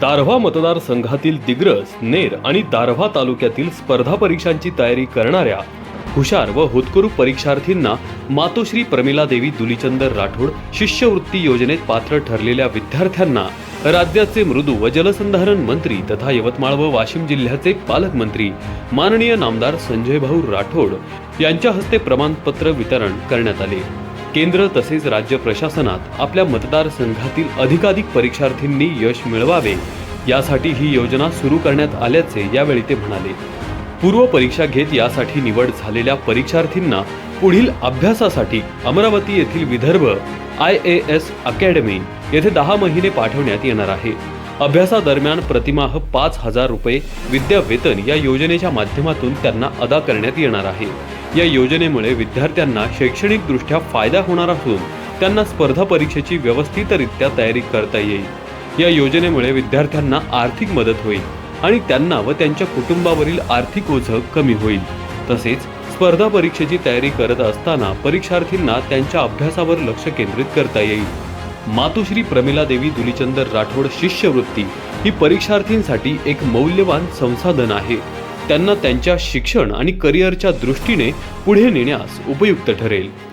दारव्हा मतदारसंघातील दिग्रस नेर आणि दारव्हा तालुक्यातील स्पर्धा परीक्षांची तयारी करणाऱ्या हुशार व होतकरू परीक्षार्थींना मातोश्री प्रमिला देवी दुलीचंदर राठोड शिष्यवृत्ती योजनेत पात्र ठरलेल्या विद्यार्थ्यांना राज्याचे मृदू व जलसंधारण मंत्री तथा यवतमाळ व वाशिम जिल्ह्याचे पालकमंत्री माननीय नामदार संजय भाऊ राठोड यांच्या हस्ते प्रमाणपत्र वितरण करण्यात आले. केंद्र तसेच राज्य प्रशासनात आपल्या मतदारसंघातील अधिकाधिक परीक्षार्थींनी यश मिळवावे यासाठी ही योजना सुरू करण्यात आल्याचे यावेळी ते म्हणाले. पूर्व परीक्षा घेत यासाठी निवड झालेल्या परीक्षार्थींना पुढील अभ्यासासाठी अमरावती येथील Vidarbha I A S academy येथे दहा महिने पाठवण्यात येणार आहे. अभ्यासादरम्यान प्रतिमाह पाच हजार रुपये विद्या वेतन या योजनेच्या माध्यमातून त्यांना अदा करण्यात येणार आहे. या योजनेमुळे विद्यार्थ्यांना शैक्षणिकदृष्ट्या फायदा होणार असून त्यांना स्पर्धा परीक्षेची व्यवस्थितरित्या तयारी करता येईल. या योजनेमुळे विद्यार्थ्यांना आर्थिक मदत होईल आणि त्यांना व त्यांच्या कुटुंबावरील आर्थिक ओझं कमी होईल. तसेच स्पर्धा परीक्षेची तयारी करत असताना परीक्षार्थींना त्यांच्या अभ्यासावर लक्ष केंद्रित करता येईल. मातोश्री प्रमिला देवी दुलीचंदर राठोड शिष्यवृत्ती ही परीक्षार्थींसाठी एक मौल्यवान संसाधन आहे. त्यांना त्यांच्या शिक्षण आणि करिअरच्या दृष्टीने पुढे नेण्यास उपयुक्त ठरेल.